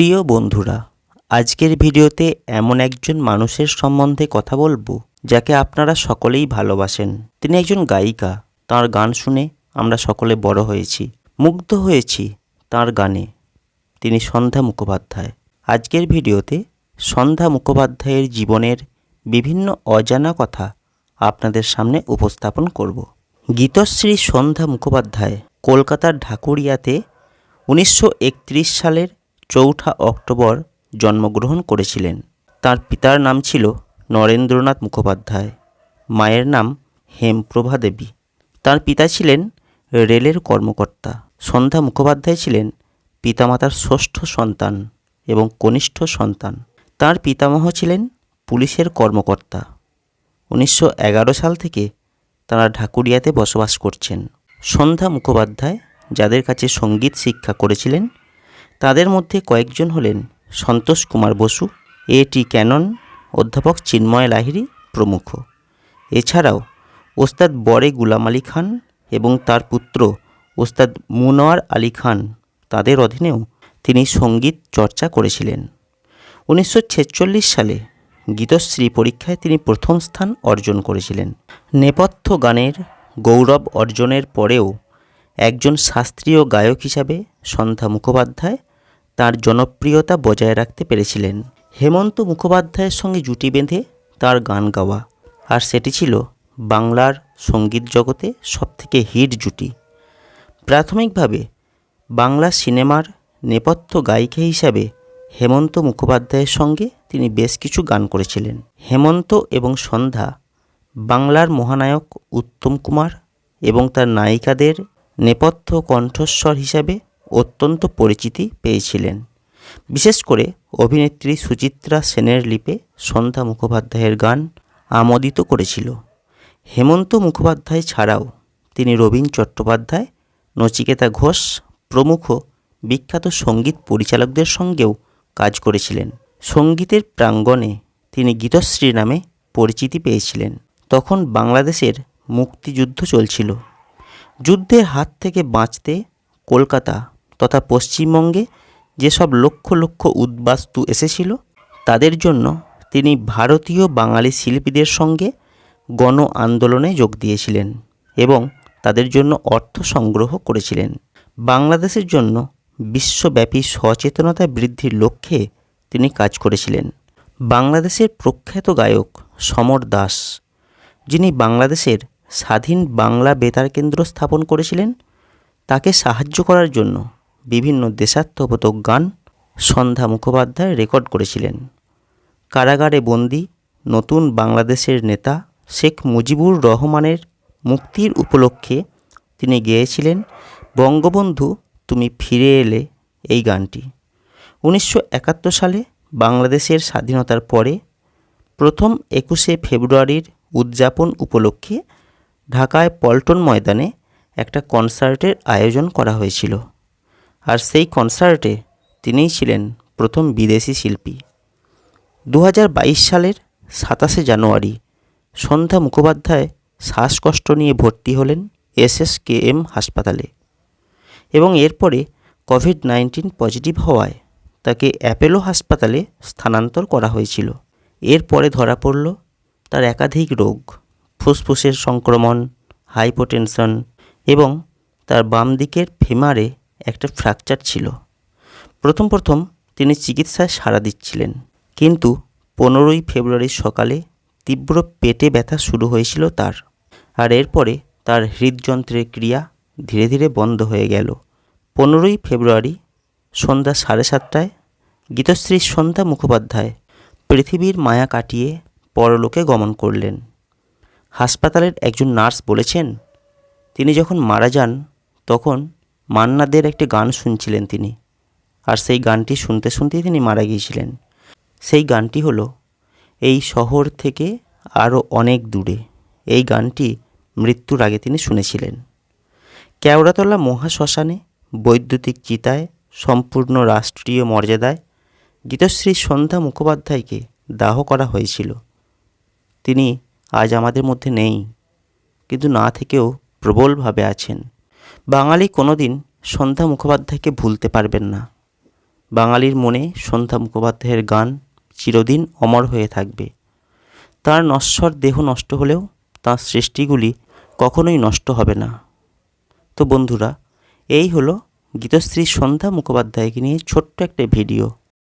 প্রিয় বন্ধুরা, আজকের ভিডিওতে এমন একজন মানুষের সম্বন্ধে কথা বলব, যাকে আপনারা সকলেই ভালোবাসেন। তিনি একজন গায়িকা, তার গান শুনে আমরা সকলে বড় হয়েছি, মুগ্ধ হয়েছি তার গানে। তিনি সন্ধ্যা মুখোপাধ্যায়। আজকের ভিডিওতে সন্ধ্যা মুখোপাধ্যায়ের জীবনের বিভিন্ন অজানা কথা আপনাদের সামনে উপস্থাপন করব। গীতশ্রী সন্ধ্যা মুখোপাধ্যায় কলকাতার ঢাকুরিয়াতে উনিশশো একত্রিশ সালের চৌঠা অক্টোবর জন্মগ্রহণ করেছিলেন। তার পিতার নাম ছিল নরেন্দ্রনাথ মুখোপাধ্যায়। মায়ের নাম হেমপ্রভা দেবী। তার পিতা ছিলেন রেলের কর্মকর্তা। সন্ধ্যা মুখোপাধ্যায় ছিলেন পিতামাতার ষষ্ঠ সন্তান এবং কনিষ্ঠ সন্তান। তার পিতামহ ছিলেন পুলিশের কর্মকর্তা। উনিশশো এগারো সাল থেকে তারা ঢাকুরিয়াতে বসবাস করছেন। সন্ধ্যা মুখোপাধ্যায়, যাদের কাছে সংগীত শিক্ষা করেছিলেন তাদের মধ্যে কয়েকজন হলেন Santosh Kumar Basu A T Cannon, অধ্যাপক চিন্ময় লাহিড়ী প্রমুখ। এছাড়াও ওস্তাদ বরে গুলাম আলী খান এবং তার পুত্র ওস্তাদ মুনোয়ার আলী খান, তাদের অধীনেও তিনি সংগীত চর্চা করেছিলেন। উনিশশো ছেচল্লিশ সালে গীতশ্রী পরীক্ষায় তিনি প্রথম স্থান অর্জন করেছিলেন। নেপথ্য গানের গৌরব অর্জনের পরেও একজন শাস্ত্রীয় গায়ক হিসাবে সন্ধ্যা মুখোপাধ্যায় তার জনপ্রিয়তা বজায় রাখতে পেরেছিলেন। হেমন্ত মুখোপাধ্যায়ের সঙ্গে জুটি বেঁধে তার গান গাওয়া। আর সেটি ছিল বাংলার সংগীত জগতে সবথেকে হিট জুটি। প্রাথমিকভাবে বাংলা সিনেমার নেপথ্য গায়িকা হিসাবে হেমন্ত মুখোপাধ্যায়ের সঙ্গে তিনি বেশ কিছু গান করেছিলেন। হেমন্ত এবং সন্ধ্যা বাংলার মহানায়ক উত্তম কুমার এবং তার নায়িকাদের নেপথ্য কণ্ঠস্বর হিসাবে অত্যন্ত পরিচিতি পেয়েছিলেন। বিশেষ করে অভিনেত্রী সুচিত্রা সেনের লিপে সন্ধ্যা মুখোপাধ্যায়ের গান আমোদিত করেছিল। হেমন্ত মুখোপাধ্যায় ছাড়াও তিনি রবীন চট্টোপাধ্যায়, নচিকেতা ঘোষ প্রমুখ বিখ্যাত সংগীত পরিচালকদের সঙ্গেও কাজ করেছিলেন। সঙ্গীতের প্রাঙ্গণে তিনি গীতশ্রী নামে পরিচিতি পেয়েছিলেন। তখন বাংলাদেশের মুক্তিযুদ্ধ চলছিল। যুদ্ধের হাত থেকে বাঁচতে কলকাতা তথা পশ্চিমবঙ্গে যেসব লক্ষ লক্ষ উদ্বাস্তু এসেছিল, তাদের জন্য তিনি ভারতীয় বাঙালি শিল্পীদের সঙ্গে গণ আন্দোলনে যোগ দিয়েছিলেন এবং তাদের জন্য অর্থ সংগ্রহ করেছিলেন। বাংলাদেশের জন্য বিশ্বব্যাপী সচেতনতা বৃদ্ধির লক্ষ্যে তিনি কাজ করেছিলেন। বাংলাদেশের প্রখ্যাত গায়ক সমর দাস, যিনি বাংলাদেশের স্বাধীন বাংলা বেতার কেন্দ্র স্থাপন করেছিলেন, তাকে সাহায্য করার জন্য বিভিন্ন দেশাত্মবোধক গান সন্ধ্যা মুখোপাধ্যায় রেকর্ড করেছিলেন। কারাগারে বন্দি নতুন বাংলাদেশের নেতা শেখ মুজিবুর রহমানের মুক্তির উপলক্ষে তিনি গেয়েছিলেন, বঙ্গবন্ধু, তুমি ফিরে এলে এই গানটি। উনিশশো একাত্তর সালে বাংলাদেশের স্বাধীনতার পরে প্রথম একুশে ফেব্রুয়ারির উদযাপন উপলক্ষে ঢাকায় পল্টন ময়দানে একটা কনসার্টের আয়োজন করা হয়েছিল। আর সেই কনসার্টে তিনিই ছিলেন প্রথম বিদেশি শিল্পী। দু হাজার বাইশ সালের সাতাশে জানুয়ারি সন্ধ্যা মুখোপাধ্যায় শ্বাসকষ্ট নিয়ে ভর্তি হলেন এসএসকেএম হাসপাতালে এবং এরপরে কোভিড নাইন্টিন পজিটিভ হওয়ায় তাকে অ্যাপেলো হাসপাতালে স্থানান্তর করা হয়েছিল। এরপরে ধরা পড়ল তার একাধিক রোগ, ফুসফুসের সংক্রমণ, হাইপোটেনশন এবং তার বাম দিকের ফেমারে একটা ফ্র্যাকচার ছিল। প্রথম প্রথম তিনি চিকিৎসায় সাড়া দিচ্ছিলেন। কিন্তু পনেরোই ফেব্রুয়ারির সকালে তীব্র পেটে ব্যথা শুরু হয়েছিল তার। আর এরপরে তার হৃদযন্ত্রের ক্রিয়া ধীরে ধীরে বন্ধ হয়ে গেল। পনেরোই ফেব্রুয়ারি সন্ধ্যা সাড়ে সাতটায় গীতশ্রী সন্ধ্যা মুখোপাধ্যায় পৃথিবীর মায়া কাটিয়ে পরলোকে গমন করলেন। হাসপাতালের একজন নার্স বলেছেন, তিনি যখন মারা যান, তখন মান্নাদের একটি গান শুনছিলেন তিনি। আর সেই গানটি শুনতে শুনতেই তিনি মারা গিয়েছিলেন। সেই গানটি হলো, এই শহর থেকে আরও অনেক দূরে। এই গানটি মৃত্যুর আগে তিনি শুনেছিলেন। কেওড়াতলা মহাশ্মশানে বৈদ্যুতিক চিতায়, সম্পূর্ণ রাষ্ট্রীয় মর্যাদায় গীতশ্রী সন্ধ্যা মুখোপাধ্যায়কে দাহ করা হয়েছিল। তিনি আজ আমাদের মধ্যে নেই, কিন্তু না থেকেও প্রবলভাবে আছেন। বাঙালি কোনোদিন সন্ধ্যা মুখোপাধ্যায়কে ভুলতে পারবেন না। বাঙালির মনে সন্ধ্যা মুখোপাধ্যায়ের গান চিরদিন অমর হয়ে থাকবে। তার নশ্বর দেহ নষ্ট হলেও তার সৃষ্টিগুলি কখনোই নষ্ট হবে না। তো বন্ধুরা, এই হলো গীতশ্রী সন্ধ্যা মুখোপাধ্যায়কে নিয়ে ছোট্ট একটা ভিডিও।